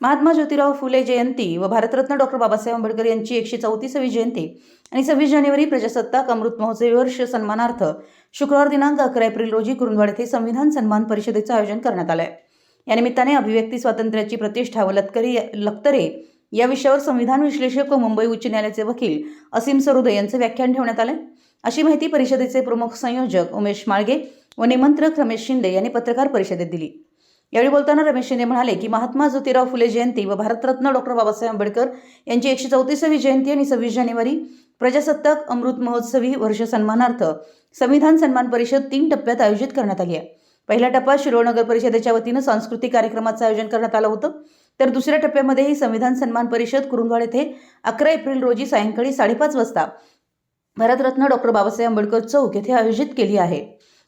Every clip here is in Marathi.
महात्मा ज्योतिराव फुले जयंती व भारतरत्न डॉक्टर बाबासाहेब आंबेडकर यांची एकशे चौतीसावी जयंती आणि सव्वीस जानेवारी प्रजासत्ताक अमृत महोत्सवी वर्ष सन्मानार्थ शुक्रवार दिनांक अकरा एप्रिल रोजी कुरुंदवाड येथे संविधान सन्मान परिषदेचं आयोजन करण्यात आलं आहे या निमित्ताने अभिव्यक्ती स्वातंत्र्याची प्रतिष्ठा व लतकरी लक्तरे या विषयावर संविधान विश्लेषक व मुंबई उच्च न्यायालयाचे वकील असीम सरोदे यांचं व्याख्यान ठेवण्यात आलं अशी माहिती परिषदेचे प्रमुख संयोजक उमेश माळगे व निमंत्रक रमेश शिंदे यांनी पत्रकार परिषदेत दिली. यावेळी बोलताना रमेश शिंदे म्हणाले की महात्मा ज्योतिराव फुले जयंती व भारतरत्न डॉक्टर बाबासाहेब आंबेडकर यांची एकशे चौतीसावी जयंती आणि सव्वीस जानेवारी प्रजासत्ताक अमृत महोत्सवी वर्ष सन्मानार्थ संविधान सन्मान परिषद तीन टप्प्यात आयोजित करण्यात आली आहे. पहिल्या टप्प्यात शिरोळ नगर परिषदेच्या वतीनं सांस्कृतिक कार्यक्रमाचं आयोजन करण्यात आलं होतं. तर दुसऱ्या टप्प्यामध्येही संविधान सन्मान परिषद कुरुंदवाड येथे अकरा एप्रिल रोजी सायंकाळी साडेपाच वाजता भारतरत्न डॉक्टर बाबासाहेब आंबेडकर चौक येथे आयोजित केली आहे.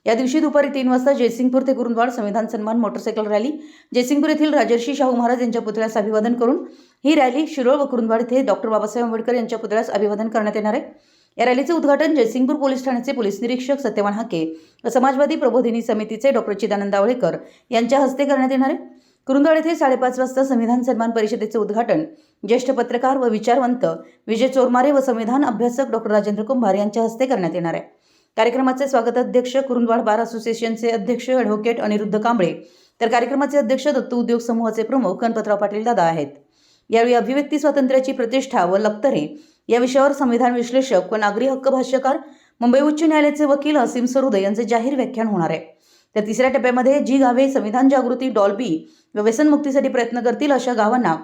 या दिवशी दुपारी तीन वाजता जयसिंगपूर ते कुरुंदवाड संविधान सन्मान मोटरसायकल रॅली. जयसिंगपूर येथील राजर्षी शाहू महाराज यांच्या पुतळ्यास अभिवादन करून ही रॅली शिरोळ व कुरुंदवाड येथे डॉक्टर बाबासाहेब आंबेडकर यांच्या पुतळ्यास अभिवादन करण्यात येणार आहे. या रॅलीचे उद्घाटन जयसिंगपूर पोलीस ठाण्याचे पोलीस निरीक्षक सत्यवान हाके व समाजवादी प्रबोधिनी समितीचे डॉक्टर चिदानंद आवळेकर यांच्या हस्ते करण्यात येणार आहे. कुरुंदवाड येथे साडेपाच वाजता संविधान सन्मान परिषदेचे उद्घाटन. ज्येष्ठ पत्रकार व विचारवंत विजय चोरमारे व संविधान अभ्यासक डॉक्टर राजेंद्र कुंभार यांच्या हस्ते करण्यात येणार आहे. कार्यक्रमाचे स्वागताध्यक्ष कुरुंदवाड बार असोसिएशनचे अध्यक्ष ॲडव्होकेट अनिरुद्ध कांबळे तर कार्यक्रमाचे अध्यक्ष दत्त उद्योग समूहाचे प्रमुख गणपतराव पाटील दादा आहेत. यावेळी अभिव्यक्ती स्वातंत्र्याची प्रतिष्ठा व लक्तरे या विषयावर संविधान विश्लेषक व नागरी हक्क भाष्यकार मुंबई उच्च न्यायालयाचे वकील असीम सरोदे यांचे जाहीर व्याख्यान होणार आहे. तर तिसऱ्या टप्प्यामध्ये जी गावे संविधान जागृती डॉल्बी व व्यसनमुक्तीसाठी प्रयत्न करतील अशा गावांना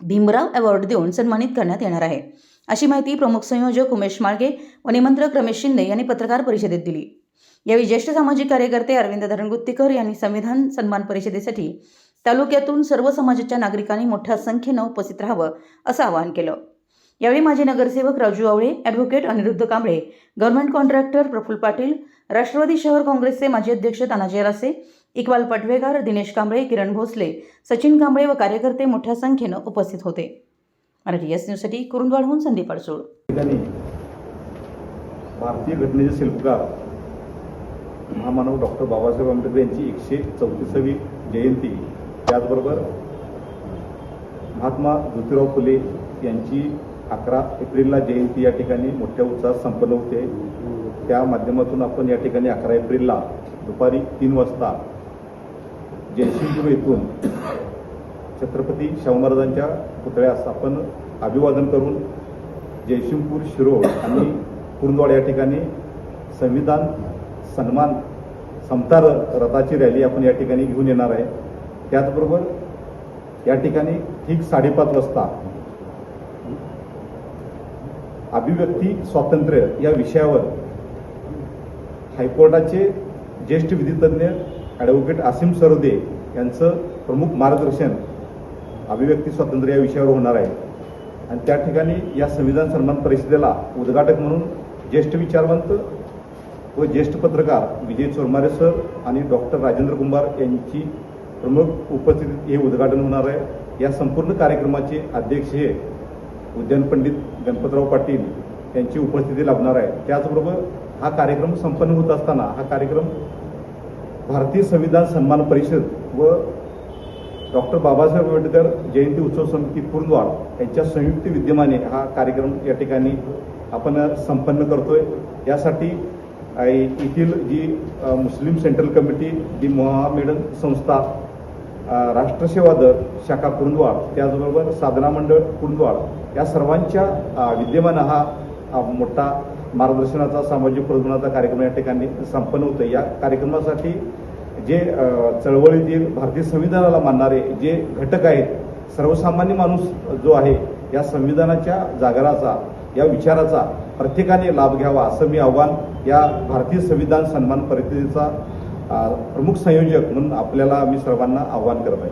भीमराव अवॉर्ड देऊन सन्मानित करण्यात येणार आहे. अशी माहिती प्रमुख संयोजक उमेश माळगे व निमंत्रक रमेश शिंदे यांनी पत्रकार परिषदेत दिली. यावेळी ज्येष्ठ सामाजिक कार्यकर्ते अरविंद धरणगुत्तीकर यांनी संविधान सन्मान परिषदेसाठी तालुक्यातून सर्व समाजाच्या नागरिकांनी मोठ्या संख्येनं उपस्थित राहावं असं आवाहन केलं. यावेळी माजी नगरसेवक Raju Awale advocate Aniruddha Kamble government contractor Praful Patil Rashtrawadi शहर काँग्रेसचे माजी अध्यक्ष तानाजी रासे इक्बाल पटवेगार दिनेश कांबळे किरण भोसले सचिन कांबळे व कार्यकर्ते मोठ्या संख्येनं उपस्थित होते. मराठी एस न्यूजसाठी कुरुंदवाडहून संदीप अडसूळ. ठिकाणी भारतीय घटनेचे शिल्पकार महामानव डॉक्टर बाबासाहेब आंबेडकर यांची एकशे चौतीसावी जयंती. त्याचबरोबर महात्मा ज्योतिराव फुले यांची अकरा एप्रिलला जयंती या ठिकाणी मोठ्या उत्साहात संपन्न होते. त्या माध्यमातून आपण या ठिकाणी अकरा एप्रिलला दुपारी तीन वाजता जयसिंगपूर येथून छत्रपती शाहू महाराजांच्या पुतळ्यास आपण अभिवादन करून जयसिंगपूर शिरोळ आणि कुरुंदवाड या ठिकाणी संविधान सन्मान समतार रथाची रॅली आपण या ठिकाणी घेऊन येणार आहे. त्याचबरोबर या ठिकाणी ठीक साडेपाच वाजता अभिव्यक्ती स्वातंत्र्य या विषयावर हायकोर्टाचे ज्येष्ठ विधितज्ञ ॲडव्होकेट आसिम सरदे यांचं प्रमुख मार्गदर्शन अभिव्यक्ती स्वातंत्र्य या विषयावर होणार आहे. आणि त्या ठिकाणी या संविधान सन्मान परिषदेला उद्घाटक म्हणून ज्येष्ठ विचारवंत व ज्येष्ठ पत्रकार विजय चोरमारे सर आणि डॉक्टर राजेंद्र कुंभार यांची प्रमुख उपस्थितीत हे उद्घाटन होणार आहे. या संपूर्ण कार्यक्रमाचे अध्यक्ष हे उद्यान पंडित गणपतराव पाटील यांची उपस्थिती लाभणार आहे. त्याचबरोबर हा कार्यक्रम संपन्न होत असताना हा कार्यक्रम भारतीय संविधान सन्मान परिषद व डॉक्टर बाबासाहेब आंबेडकर जयंती उत्सव समिती कुरुंदवाड यांच्या संयुक्त विद्यमाने हा कार्यक्रम या ठिकाणी आपण संपन्न करतोय. यासाठी येथील जी मुस्लिम सेंट्रल कमिटी जी महामेडन संस्था राष्ट्रसेवा दल शाखा कुरुंदवाड त्याचबरोबर साधना मंडळ कुरुंदवाड या सर्वांच्या विद्यमान हा मोठा मार्गदर्शनाचा सामाजिक प्रबोधनाचा कार्यक्रम या ठिकाणी संपन्न होतो या कार्यक्रमासाठी जे चळवळीतील भारतीय संविधानाला मानणारे जे घटक आहेत सर्वसामान्य माणूस जो आहे या संविधानाच्या जागराचा या विचाराचा प्रत्येकाने लाभ घ्यावा असं मी आव्हान या भारतीय संविधान सन्मान परिषदेचा प्रमुख संयोजक म्हणून आपल्याला मी सर्वांना आव्हान करत आहे.